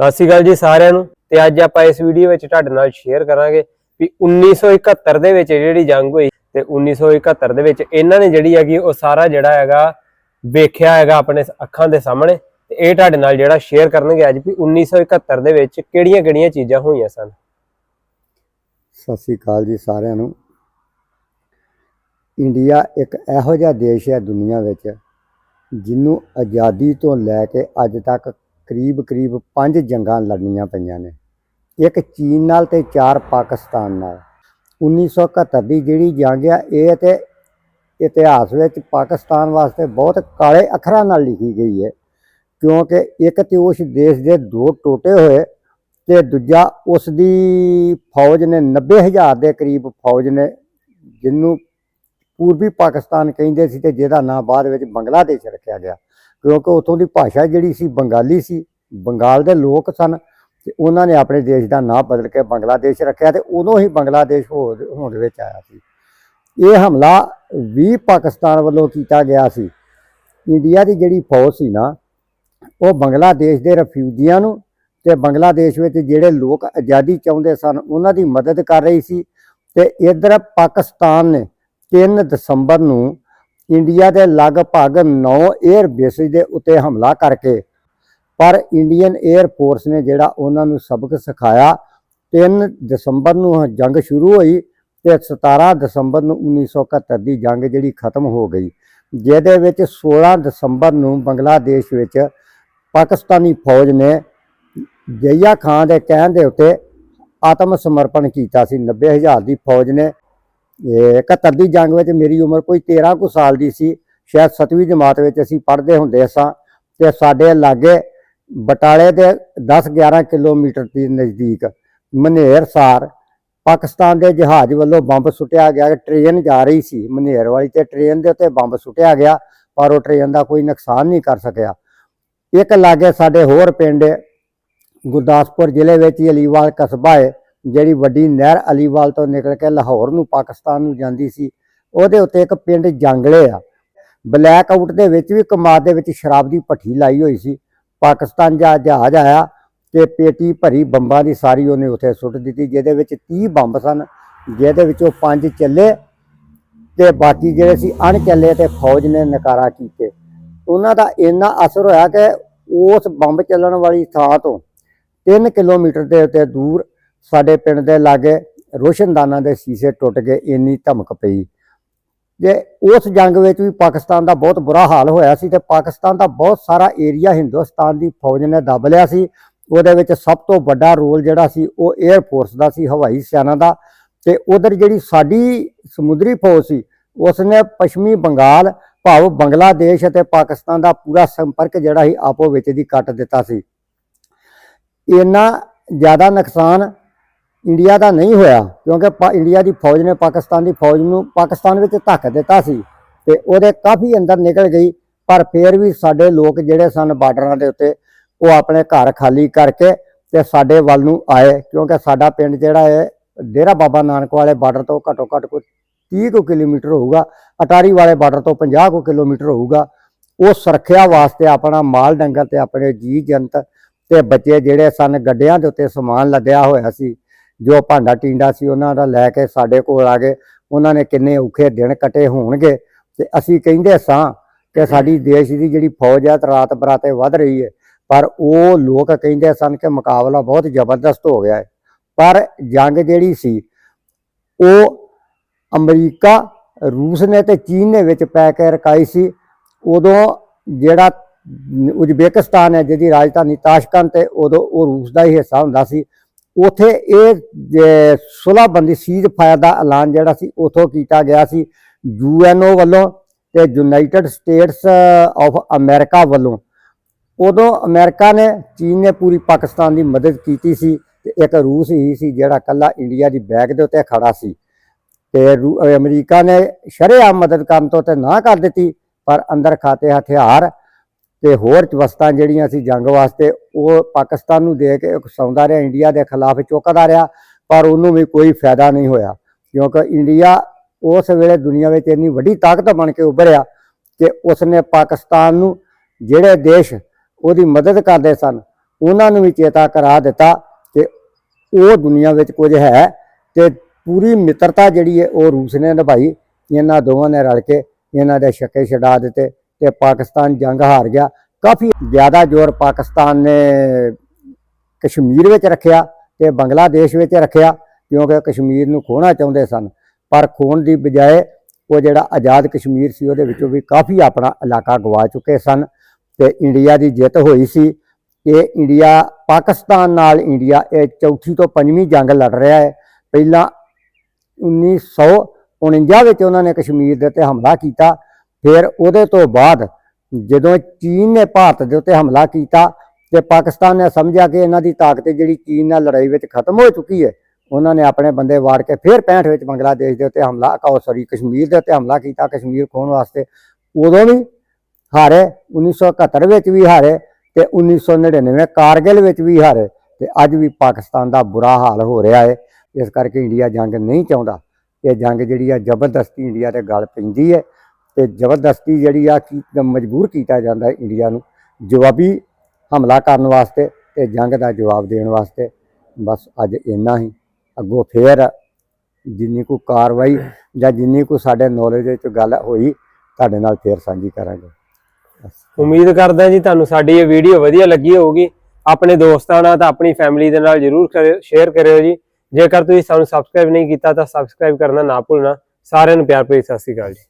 ਸਤਿ ਸ਼੍ਰੀ ਅਕਾਲ ਜੀ ਸਾਰਿਆਂ ਨੂੰ ਤੇ ਅੱਜ ਆਪਾਂ ਇਸ ਵੀਡੀਓ ਵਿੱਚ ਤੁਹਾਡੇ ਨਾਲ ਸ਼ੇਅਰ ਕਰਾਂਗੇ ਵੀ 1971 ਦੇ ਵਿੱਚ ਜਿਹੜੀ ਜੰਗ ਹੋਈ ਤੇ 1971 ਦੇ ਵਿੱਚ ਇਹਨਾਂ ਨੇ ਜਿਹੜੀ ਹੈਗੀ ਉਹ ਸਾਰਾ ਜਿਹੜਾ ਹੈਗਾ ਵੇਖਿਆ ਹੈਗਾ ਆਪਣੇ ਅੱਖਾਂ ਦੇ ਸਾਹਮਣੇ ਤੇ ਇਹ ਤੁਹਾਡੇ ਨਾਲ ਜਿਹੜਾ ਸ਼ੇਅਰ ਕਰਨਗੇ ਅੱਜ ਵੀ 1971 ਦੇ ਵਿੱਚ ਕਿਹੜੀਆਂ-ਕਿਹੜੀਆਂ ਚੀਜ਼ਾਂ ਹੋਈਆਂ ਸਨ। ਸਤਿ ਸ੍ਰੀ ਅਕਾਲ ਜੀ ਸਾਰਿਆਂ ਨੂੰ। ਇੰਡੀਆ ਇੱਕ ਇਹੋ ਜਿਹਾ ਦੇਸ਼ ਹੈ ਦੁਨੀਆ ਵਿੱਚ ਜਿਹਨੂੰ ਆਜ਼ਾਦੀ ਤੋਂ ਲੈ ਕੇ ਅੱਜ ਤੱਕ ਕਰੀਬ-ਕਰੀਬ ਪੰਜ ਜੰਗਾਂ ਲੜਨੀਆਂ ਪਈਆਂ ਨੇ। ਇੱਕ ਚੀਨ ਨਾਲ ਤੇ ਚਾਰ ਪਾਕਿਸਤਾਨ ਨਾਲ। 1971 ਦੀ ਜਿਹੜੀ ਜੰਗ ਆ ਇਹ ਤੇ ਇਤਿਹਾਸ ਵਿੱਚ ਪਾਕਿਸਤਾਨ ਵਾਸਤੇ ਬਹੁਤ ਕਾਲੇ ਅੱਖਰਾਂ ਨਾਲ ਲਿਖੀ ਗਈ ਹੈ, ਕਿਉਂਕਿ ਇੱਕ ਤੇ ਉਸ ਦੇਸ਼ ਦੇ ਦੋ ਟੋਟੇ ਹੋਏ ਤੇ ਦੂਜਾ ਉਸ ਦੀ ਫੌਜ ਨੇ 90000 ਦੇ ਕਰੀਬ ਫੌਜ ਨੇ, ਜਿਹਨੂੰ ਪੂਰਬੀ ਪਾਕਿਸਤਾਨ ਕਹਿੰਦੇ ਸੀ ਤੇ ਜਿਹਦਾ ਨਾਂ ਬਾਅਦ ਵਿੱਚ ਬੰਗਲਾਦੇਸ਼ ਰੱਖਿਆ ਗਿਆ। ਕਿਉਂਕਿ ਉਥੋਂ ਦੀ ਭਾਸ਼ਾ ਜਿਹੜੀ ਸੀ ਬੰਗਾਲੀ ਸੀ, ਬੰਗਾਲ ਦੇ ਲੋਕ ਸਨ ਤੇ ਉਹਨਾਂ ਨੇ ਆਪਣੇ ਦੇਸ਼ ਦਾ ਨਾਂ ਬਦਲ ਕੇ ਬੰਗਲਾਦੇਸ਼ ਰੱਖਿਆ ਤੇ ਉਦੋਂ ਹੀ ਬੰਗਲਾਦੇਸ਼ ਹੋਣ ਹੋਂਦ ਵਿੱਚ ਆਇਆ ਸੀ। ਇਹ ਹਮਲਾ ਵੀ ਪਾਕਿਸਤਾਨ ਵੱਲੋਂ ਕੀਤਾ ਗਿਆ ਸੀ। ਇੰਡੀਆ ਦੀ ਜਿਹੜੀ ਫੌਜ ਸੀ ਨਾ, ਉਹ ਬੰਗਲਾਦੇਸ਼ ਦੇ ਰਫਿਊਜੀਆਂ ਨੂੰ ਤੇ ਬੰਗਲਾਦੇਸ਼ ਵਿੱਚ ਜਿਹੜੇ ਲੋਕ ਆਜ਼ਾਦੀ ਚਾਹੁੰਦੇ ਸਨ, ਉਹਨਾਂ ਦੀ ਮਦਦ ਕਰ ਰਹੀ ਸੀ ਤੇ ਇਧਰ ਪਾਕਿਸਤਾਨ ਨੇ 3 ਦਸੰਬਰ ਨੂੰ ਇੰਡੀਆ ਦੇ ਲਗਭਗ 9 에ਅਰ ਬੇਸਿਸ ਦੇ ਉੱਤੇ ਹਮਲਾ ਕਰਕੇ, ਪਰ ਇੰਡੀਅਨ 에ਅਰ ਫੋਰਸ ਨੇ ਜਿਹੜਾ ਉਹਨਾਂ ਨੂੰ ਸਬਕ ਸਿਖਾਇਆ 3 ਦਸੰਬਰ ਨੂੰ ਜੰਗ ਸ਼ੁਰੂ ਹੋਈ ਤੇ 17 ਦਸੰਬਰ ਨੂੰ 1971 ਦੀ ਜੰਗ ਜਿਹੜੀ ਖਤਮ ਹੋ ਗਈ, ਜਿਹਦੇ ਵਿੱਚ 16 ਦਸੰਬਰ ਨੂੰ ਬੰਗਲਾਦੇਸ਼ ਵਿੱਚ ਪਾਕਿਸਤਾਨੀ ਫੌਜ ਨੇ ਜਈਆ ਖਾਨ ਦੇ ਕਹਿਣ ਦੇ ਉੱਤੇ ਆਤਮ ਸਮਰਪਣ ਕੀਤਾ ਸੀ 90000 ਦੀ ਫੌਜ ਨੇ 71 ਦੀ ਜੰਗ ਵਿੱਚ ਮੇਰੀ ਉਮਰ ਕੋਈ 13 ਕੁ ਸਾਲ ਦੀ ਸੀ, ਸ਼ਾਇਦ 7ਵੀਂ ਜਮਾਤ ਵਿੱਚ ਅਸੀਂ ਪੜ੍ਹਦੇ ਹੁੰਦੇ ਸਾਂ ਤੇ ਸਾਡੇ ਲਾਗੇ ਬਟਾਲੇ ਦੇ 10-11 ਕਿਲੋਮੀਟਰ ਦੀ ਨਜ਼ਦੀਕ ਮਨੇਰਸਾਰ ਪਾਕਿਸਤਾਨ ਦੇ ਜਹਾਜ਼ ਵੱਲੋਂ ਬੰਬ ਸੁੱਟਿਆ ਗਿਆ ਟ੍ਰੇਨ ਜਾ ਰਹੀ ਸੀ ਮਨੇਰ ਵਾਲੀ ਤੇ ਟ੍ਰੇਨ ਦੇ ਉੱਤੇ ਬੰਬ ਸੁੱਟਿਆ ਗਿਆ, ਪਰ ਉਹ ਟ੍ਰੇਨ ਦਾ ਕੋਈ ਨੁਕਸਾਨ ਨਹੀਂ ਕਰ ਸਕਿਆ। ਇੱਕ ਲਾਗੇ ਸਾਡੇ ਹੋਰ ਪਿੰਡ ਗੁਰਦਾਸਪੁਰ ਜ਼ਿਲ੍ਹੇ ਵਿੱਚ ਅਲੀਵਾਲ ਕਸਬਾ ਹੈ ਜਿਹੜੀ ਵੱਡੀ ਨਹਿਰ ਅਲੀਵਾਲ ਤੋਂ ਨਿਕਲ ਕੇ ਲਾਹੌਰ ਨੂੰ, ਪਾਕਿਸਤਾਨ ਨੂੰ ਜਾਂਦੀ ਸੀ, ਉਹਦੇ ਉੱਤੇ ਇੱਕ ਪਿੰਡ ਜੰਗਲੇ ਆ। ਬਲੈਕ ਆਊਟ ਦੇ ਵਿੱਚ ਵੀ ਕਮਾਦ ਦੇ ਵਿੱਚ ਸ਼ਰਾਬ ਦੀ ਭੱਠੀ ਲਾਈ ਹੋਈ ਸੀ। ਪਾਕਿਸਤਾਨ ਜਾ ਜਹਾਜ਼ ਆਇਆ ਤੇ ਪੇਟੀ ਭਰੀ ਬੰਬਾਂ ਦੀ ਸਾਰੀ ਉਹਨੇ ਉੱਥੇ ਸੁੱਟ ਦਿੱਤੀ, ਜਿਹਦੇ ਵਿੱਚ 30 ਬੰਬ ਸਨ, ਜਿਹਦੇ ਵਿੱਚੋਂ ਪੰਜ ਚੱਲੇ ਤੇ ਬਾਕੀ ਜਿਹੜੇ ਸੀ ਅਣ ਚੱਲੇ ਤੇ ਫੌਜ ਨੇ ਨਕਾਰਾ ਕੀਤੇ। ਉਹਨਾਂ ਦਾ ਇੰਨਾ ਅਸਰ ਹੋਇਆ ਕਿ ਉਸ ਬੰਬ ਚੱਲਣ ਵਾਲੀ ਥਾਂ ਤੋਂ 3 ਕਿਲੋਮੀਟਰ ਦੇ ਉੱਤੇ ਦੂਰ ਸਾਡੇ ਪਿੰਡ ਦੇ ਲਾਗੇ ਰੋਸ਼ਨਦਾਨਾਂ ਦੇ ਸ਼ੀਸ਼ੇ ਟੁੱਟ ਗਏ, ਇੰਨੀ ਧਮਕ ਪਈ। ਜੇ ਉਸ ਜੰਗ ਵਿੱਚ ਵੀ ਪਾਕਿਸਤਾਨ ਦਾ ਬਹੁਤ ਬੁਰਾ ਹਾਲ ਹੋਇਆ ਸੀ ਤੇ ਪਾਕਿਸਤਾਨ ਦਾ ਬਹੁਤ ਸਾਰਾ ਏਰੀਆ ਹਿੰਦੁਸਤਾਨ ਦੀ ਫੌਜ ਨੇ ਦੱਬ ਲਿਆ ਸੀ। ਉਹਦੇ ਵਿੱਚ ਸਭ ਤੋਂ ਵੱਡਾ ਰੋਲ ਜਿਹੜਾ ਸੀ ਉਹ 에ਅਰ ਫੋਰਸ ਦਾ ਸੀ, ਹਵਾਈ ਸੈਨਾ ਦਾ। ਤੇ ਉਧਰ ਜਿਹੜੀ ਸਾਡੀ ਸਮੁੰਦਰੀ ਫੌਜ ਸੀ ਉਸ ਨੇ ਪੱਛਮੀ ਬੰਗਾਲ, ਭਾਵ ਬੰਗਲਾਦੇਸ਼ ਅਤੇ ਪਾਕਿਸਤਾਨ ਦਾ ਪੂਰਾ ਸੰਪਰਕ ਜਿਹੜਾ ਸੀ ਆਪੋ ਵਿੱਚ ਦੀ ਕੱਟ ਦਿੱਤਾ ਸੀ। ਇੰਨਾ ਜ਼ਿਆਦਾ ਨੁਕਸਾਨ ਇੰਡੀਆ ਦਾ ਨਹੀਂ ਹੋਇਆ, ਕਿਉਂਕਿ ਪਾ- ਇੰਡੀਆ ਦੀ ਫੌਜ ਨੇ ਪਾਕਿਸਤਾਨ ਦੀ ਫੌਜ ਨੂੰ ਪਾਕਿਸਤਾਨ ਵਿੱਚ ਧੱਕ ਦਿੱਤਾ ਸੀ ਤੇ ਉਹਦੇ ਕਾਫੀ ਅੰਦਰ ਨਿਕਲ ਗਈ, ਪਰ ਫਿਰ ਵੀ ਸਾਡੇ ਲੋਕ ਜਿਹੜੇ ਸਨ ਬਾਰਡਰਾਂ ਦੇ ਉੱਤੇ, ਉਹ ਆਪਣੇ ਘਰ ਖਾਲੀ ਕਰਕੇ ਤੇ ਸਾਡੇ ਵੱਲ ਨੂੰ ਆਏ, ਕਿਉਂਕਿ ਸਾਡਾ ਪਿੰਡ ਜਿਹੜਾ ਹੈ, ਡੇਰਾ ਬਾਬਾ ਨਾਨਕ ਵਾਲੇ ਬਾਰਡਰ ਤੋਂ ਘੱਟੋ ਘੱਟ ਕੋਈ 30 ਕੁ ਕਿਲੋਮੀਟਰ ਹੋਊਗਾ, ਅਟਾਰੀ ਵਾਲੇ ਬਾਰਡਰ ਤੋਂ 50 ਕੁ ਕਿਲੋਮੀਟਰ ਹੋਊਗਾ, ਉਹ ਸੁਰੱਖਿਆ ਵਾਸਤੇ ਆਪਣਾ ਮਾਲ ਡੰਗਰ ਤੇ ਆਪਣੇ ਜੀ ਜੰਤ ਤੇ ਬੱਚੇ ਜਿਹੜੇ ਸਨ, ਗੱਡਿਆਂ ਦੇ ਉੱਤੇ ਸਮਾਨ ਲੱਦਿਆ ਹੋਇਆ ਸੀ। ਜੋ ਭਾਂਡਾ ਟੀਂਡਾ ਸੀ ਉਹਨਾਂ ਦਾ ਲੈ ਕੇ ਸਾਡੇ ਕੋਲ ਆ ਗਏ। ਉਹਨਾਂ ਨੇ ਕਿੰਨੇ ਔਖੇ ਦਿਨ ਕੱਟੇ ਹੋਣਗੇ। ਤੇ ਅਸੀਂ ਕਹਿੰਦੇ ਸਾਂ ਕਿ ਸਾਡੀ ਦੇਸ਼ ਦੀ ਜਿਹੜੀ ਫੌਜ ਹੈ ਤੇ ਰਾਤ ਬਰਾਤੇ ਵੱਧ ਰਹੀ ਹੈ। ਪਰ ਉਹ ਲੋਕ ਕਹਿੰਦੇ ਸਨ ਕਿ ਮੁਕਾਬਲਾ ਬਹੁਤ ਜ਼ਬਰਦਸਤ ਹੋ ਗਿਆ ਹੈ। ਪਰ ਜੰਗ ਜਿਹੜੀ ਸੀ, ਉਹ ਅਮਰੀਕਾ, ਰੂਸ ਨੇ ਤੇ ਚੀਨ ਨੇ ਵਿੱਚ ਪੈ ਕੇ ਰਕਾਈ ਸੀ। ਉਦੋਂ ਜਿਹੜਾ ਉਜ਼ਬੇਕਿਸਤਾਨ ਹੈ, ਜਿਹਦੀ ਰਾਜਧਾਨੀ ਤਾਸ਼ਕੰਦ ਤੇ ਉਦੋਂ ਉਹ ਰੂਸ ਦਾ ਹੀ ਹਿੱਸਾ ਹੁੰਦਾ ਸੀ ਉਥੇ ਇਹ, ਜੇ ਸੁਲਹਬੰਦੀ ਸੀਜ਼ ਫਾਇਰ ਦਾ ਐਲਾਨ ਜਿਹੜਾ ਸੀ, ਉਥੋਂ ਕੀਤਾ ਗਿਆ ਸੀ। ਯੂਐਨਓ ਵੱਲੋਂ ਤੇ ਯੂਨਾਈਟਿਡ ਸਟੇਟਸ ਆਫ ਅਮਰੀਕਾ ਵੱਲੋਂ। ਉਦੋਂ ਅਮਰੀਕਾ ਨੇ, ਚੀਨ ਨੇ ਪੂਰੀ ਪਾਕਿਸਤਾਨ ਦੀ ਮਦਦ ਕੀਤੀ ਸੀ ਤੇ ਇੱਕ ਰੂਸ ਹੀ ਸੀ ਜਿਹੜਾ ਕੱਲਾ ਇੰਡੀਆ ਦੀ ਬੈਗ ਦੇ ਉੱਤੇ ਖੜਾ ਸੀ। ਤੇ ਰੂ- ਅਮਰੀਕਾ ਨੇ ਸ਼ਰੇਆਮ ਮਦਦ ਕਰਨ ਤੋਂ ਤੇ ਨਾ ਕਰ ਦਿੱਤੀ, ਪਰ ਅੰਦਰ ਖਾਤੇ ਹਥਿਆਰ ਤੇ ਹੋਰ ਵਸਤਾਂ ਜਿਹੜੀਆਂ ਸੀ ਜੰਗ ਵਾਸਤੇ, ਉਹ ਪਾਕਿਸਤਾਨ ਨੂੰ ਦੇ ਕੇ ਉਕਸਾਉਂਦਾ ਰਿਹਾ, ਇੰਡੀਆ ਦੇ ਖਿਲਾਫ ਚੁੱਕਦਾ ਰਿਹਾ, ਪਰ ਉਹਨੂੰ ਵੀ ਕੋਈ ਫਾਇਦਾ ਨਹੀਂ ਹੋਇਆ। ਕਿਉਂਕਿ ਇੰਡੀਆ ਉਸ ਵੇਲੇ ਦੁਨੀਆ ਵਿੱਚ ਇੰਨੀ ਵੱਡੀ ਤਾਕਤ ਬਣ ਕੇ ਉੱਭਰਿਆ ਕਿ ਉਸਨੇ ਪਾਕਿਸਤਾਨ ਨੂੰ ਜਿਹੜੇ ਦੇਸ਼ ਉਹਦੀ ਮਦਦ ਕਰਦੇ ਸਨ, ਉਹਨਾਂ ਨੂੰ ਵੀ ਚੇਤਾ ਕਰਾ ਦਿੱਤਾ ਕਿ ਉਹ ਦੁਨੀਆ ਵਿੱਚ ਕੁਝ ਹੈ ਤੇ ਪੂਰੀ ਮਿੱਤਰਤਾ ਜਿਹੜੀ ਹੈ ਉਹ ਰੂਸ ਨੇ ਨਿਭਾਈ, ਇਹਨਾਂ ਦੋਵਾਂ ਨੇ ਰਲ ਕੇ ਇਹਨਾਂ ਦੇ ਛੱਕੇ ਛਡਾ ਦਿੱਤੇ। ਤੇ ਪਾਕਿਸਤਾਨ ਜੰਗ ਹਾਰ ਗਿਆ। ਕਾਫੀ ਜ਼ਿਆਦਾ ਜ਼ੋਰ ਪਾਕਿਸਤਾਨ ਨੇ ਕਸ਼ਮੀਰ ਵਿੱਚ ਰੱਖਿਆ ਤੇ ਬੰਗਲਾਦੇਸ਼ ਵਿੱਚ ਰੱਖਿਆ, ਕਿਉਂਕਿ ਕਸ਼ਮੀਰ ਨੂੰ ਖੋਣਾ ਚਾਹੁੰਦੇ ਸਨ। ਪਰ ਖੋਣ ਦੀ ਬਜਾਏ ਉਹ ਜਿਹੜਾ ਆਜ਼ਾਦ ਕਸ਼ਮੀਰ ਸੀ, ਉਹਦੇ ਵਿੱਚੋਂ ਵੀ ਕਾਫੀ ਆਪਣਾ ਇਲਾਕਾ ਗਵਾ ਚੁੱਕੇ ਸਨ ਤੇ ਇੰਡੀਆ ਦੀ ਜਿੱਤ ਹੋਈ ਸੀ। ਇਹ ਇੰਡੀਆ, ਪਾਕਿਸਤਾਨ ਨਾਲ ਇੰਡੀਆ ਇਹ ਚੌਥੀ ਤੋਂ ਪੰਜਵੀਂ ਜੰਗ ਲੜ ਰਿਹਾ ਹੈ। ਪਹਿਲਾਂ 1949 ਵਿੱਚ ਉਹਨਾਂ ਨੇ ਕਸ਼ਮੀਰ ਦੇ ਉੱਤੇ ਹਮਲਾ ਕੀਤਾ ਫਿਰ ਉਹਦੇ ਤੋਂ ਬਾਅਦ ਜਦੋਂ ਚੀਨ ਨੇ ਭਾਰਤ ਦੇ ਉੱਤੇ ਹਮਲਾ ਕੀਤਾ ਤੇ ਪਾਕਿਸਤਾਨ ਨੇ ਸਮਝਿਆ ਕਿ ਇਹਨਾਂ ਦੀ ਤਾਕਤ ਜਿਹੜੀ ਚੀਨ ਨਾਲ ਲੜਾਈ ਵਿੱਚ ਖਤਮ ਹੋ ਚੁੱਕੀ ਹੈ, ਉਹਨਾਂ ਨੇ ਆਪਣੇ ਬੰਦੇ ਵਾੜ ਕੇ ਫਿਰ 65 ਵਿੱਚ ਬੰਗਲਾਦੇਸ਼ ਦੇ ਉੱਤੇ ਹਮਲਾ ਕਾ ਸੌਰੀ ਕਸ਼ਮੀਰ ਦੇ ਉੱਤੇ ਹਮਲਾ ਕੀਤਾ, ਕਸ਼ਮੀਰ ਖੋਣ ਵਾਸਤੇ। ਉਦੋਂ ਵੀ ਹਾਰੇ 1971 ਵਿੱਚ ਵੀ ਹਾਰੇ ਤੇ 1999 ਕਾਰਗਿਲ ਵਿੱਚ ਵੀ ਹਾਰੇ ਤੇ ਅੱਜ ਵੀ ਪਾਕਿਸਤਾਨ ਦਾ ਬੁਰਾ ਹਾਲ ਹੋ ਰਿਹਾ ਹੈ। ਇਸ ਕਰਕੇ ਇੰਡੀਆ ਜੰਗ ਨਹੀਂ ਚਾਹੁੰਦਾ। ਇਹ ਜੰਗ ਜਿਹੜੀ ਆ ਜ਼ਬਰਦਸਤੀ ਇੰਡੀਆ ਤੇ ਗੱਲ ਪੈਂਦੀ ਹੈ। ਤੇ ਜ਼ਬਰਦਸਤੀ ਜਿਹੜੀ ਆ ਕੀ ਮਜਬੂਰ ਕੀਤਾ ਜਾਂਦਾ ਇੰਡੀਆ ਨੂੰ, ਜਵਾਬੀ ਹਮਲਾ ਕਰਨ ਵਾਸਤੇ ਤੇ ਜੰਗ ਦਾ ਜਵਾਬ ਦੇਣ ਵਾਸਤੇ। ਬਸ ਅੱਜ ਇੰਨਾ ਹੀ। ਅੱਗੋਂ ਫੇਰ ਜਿੰਨੀ ਕੋ ਕਾਰਵਾਈ ਜਾਂ ਜਿੰਨੀ ਕੋ ਸਾਡੇ ਨੌਲੇਜ ਵਿੱਚ ਗੱਲ ਹੋਈ, ਤੁਹਾਡੇ ਨਾਲ ਫੇਰ ਸਾਂਝੀ ਕਰਾਂਗੇ। ਉਮੀਦ ਕਰਦਾ ਜੀ ਤੁਹਾਨੂੰ ਸਾਡੀ ਇਹ ਵੀਡੀਓ ਵਧੀਆ ਲੱਗੀ ਹੋਊਗੀ। ਆਪਣੇ ਦੋਸਤਾਂ ਨਾਲ ਤਾਂ ਆਪਣੀ ਫੈਮਿਲੀ ਦੇ ਨਾਲ ਜਰੂਰ ਸ਼ੇਅਰ ਕਰਿਓ ਜੀ। ਜੇਕਰ ਤੁਸੀਂ ਸਾਨੂੰ ਸਬਸਕ੍ਰਾਈਬ ਨਹੀਂ ਕੀਤਾ ਤਾਂ ਸਬਸਕ੍ਰਾਈਬ ਕਰਨਾ ਨਾ ਭੁੱਲਣਾ। ਸਾਰਿਆਂ ਨੂੰ ਪਿਆਰ ਭਰੀ ਸਤਿ ਸ਼੍ਰੀ ਅਕਾਲ ਜੀ।